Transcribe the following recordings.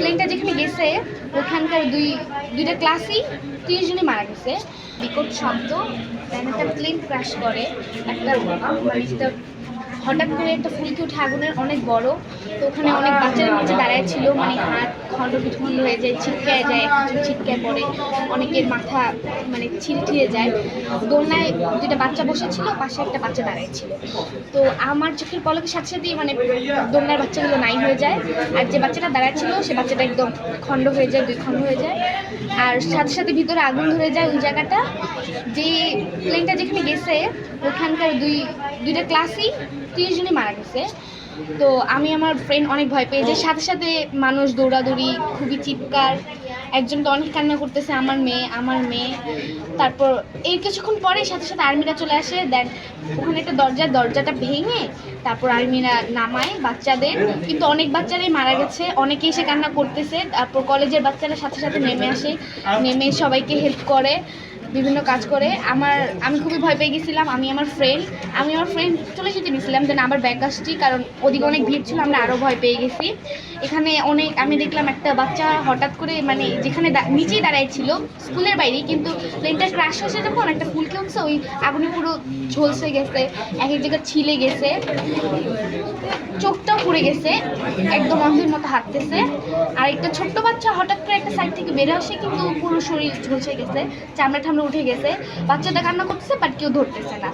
প্লেনটা যেখানে গেছে, ওখানকার দুই, দুইটা ক্লাসই তিরিশ জনই মারা গেছে। বিকট শব্দ একটা প্লেন ক্র্যাশ করে, একটা মানে হঠাৎ করে একটা ফুলকি উঠে আগুনের অনেক বড়, তো ওখানে অনেক বাচ্চারা নিচে দাঁড়ায় ছিল মানে হাত খণ্ড বিখণ্ড হয়ে যায়, ছিটকায় যায় একজন ছিটকায় পড়ে, অনেকের মাথা মানে ছিঁড়ে যায়। দোলনায় দুইটা বাচ্চা বসেছিল, পাশে একটা বাচ্চা দাঁড়ায় ছিল। তো আমার চোখের পলকের সাথে সাথেই মানে দোলনার বাচ্চাগুলো নাই হয়ে যায়, আর যে বাচ্চাটা দাঁড়ায় ছিল, সে বাচ্চাটা একদম খণ্ড হয়ে যায়, দুই খণ্ড হয়ে যায়। আর সাথে সাথে ভিতরে আগুন ধরে যায় ওই জায়গাটা। যে প্লেনটা যেখানে গেছে, ওখানকার দুই, দুইটা ক্লাসই তিরিশ জনই মারা গেছে। তো আমি আমার ফ্রেন্ড অনেক ভয় পেয়ে যাই সাথে সাথে মানুষ দৌড়াদৌড়ি, খুবই চিৎকার, একজন তো অনেক কান্না করতেছে, আমার মেয়ে আমার মেয়ে। তারপর এই কিছুক্ষণ পরেই সাথে সাথে আর্মিরা চলে আসে। দেন ওখানে একটা দরজা, দরজাটা ভেঙে তারপর আর্মিরা নামায় বাচ্চাদের। কিন্তু অনেক বাচ্চারাই মারা গেছে অনেকে এসে কান্না করতেছে। তারপর কলেজের বাচ্চারা সাথে সাথে নেমে আসে, নেমে সবাইকে হেল্প করে। বিভিন্ন কাজ করে। আমার, আমি খুবই ভয় পেয়ে গেছিলাম। আমি আমার ফ্রেন্ড আমি আমার ফ্রেন্ড চলে যেতে নিয়েছিলাম দেন আবার ব্যাক আসছি, কারণ ওদিকে অনেক ভিড় ছিল, আমরা আরও ভয় পেয়ে গেছি। এখানে অনেক, আমি দেখলাম একটা বাচ্চা হঠাৎ করে মানে যেখানে নিচেই দাঁড়ায় ছিল, স্কুলের বাইরে, কিন্তু প্লেনটা ক্রাশ হয়েছে যখন, একটা ফুলকে উঠছে, ওই আগুনে পুরো ঝলসে গেছে, এক এক জায়গায় ছিলে গেছে। পুড়ে গেছে, একদম অন্ধের মতো হাঁটতেছে। আর একটা ছোট্ট বাচ্চা হঠাৎ করে একটা সাইড থেকে বেরো আসে, কিন্তু পুরো শরীর ঝলসে গেছে, চামড়া ঠামড়া উঠে গেছে। বাচ্চাটা কান্না করতেছে বাট কেউ ধরতেছে না।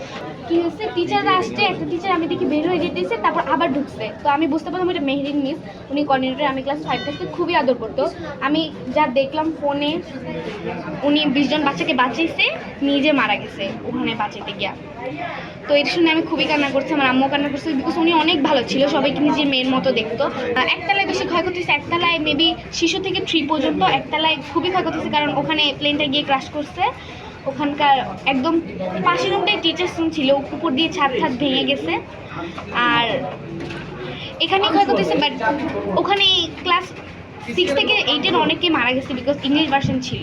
কি হয়েছে? টিচাররা আসছে, একটা টিচার আমি দেখি বের হয়ে যেতেছে তারপর আবার ঢুকছে। তো আমি বুঝতে পারলাম এটা মেহরিন মিস উনি কোঅর্ডিনেটর আমি ক্লাস ফাইভ থেকে খুবই আদর করতো। আমি যা দেখলাম ফোনে উনি বিশজন বাচ্চাকে বাঁচিয়েছে, নিজে মারা গেছে, ওখানে বাঁচাতে গিয়া। তো এটা শুনে আমি খুবই কান্না করছি, আমার আম্মু কান্না করছে বিকজ উনি অনেক ভালো ছিল, সবাইকে নিজের মেয়ের মতো দেখতো। একতলায় বেশি ক্ষয়ক্ষতি হয়েছে একতলায় মেবি শিশু থেকে থ্রি পর্যন্ত, একতলায় খুবই ক্ষয়ক্ষতি হয়েছে কারণ ওখানে প্লেনটা গিয়ে ক্রাশ করছে। ওখানকার একদম পাশের রুমটাই টিচার্স রুম ছিল, উপর দিয়ে ছাদ ছাদ ভেঙে গেছে। আর এখানে ক্ষয়ক্ষতি হয়েছে বাট ওখানে ক্লাস সিক্স থেকে এইটের অনেকে মারা গেছে বিকজ ইংলিশ ভার্সন ছিল।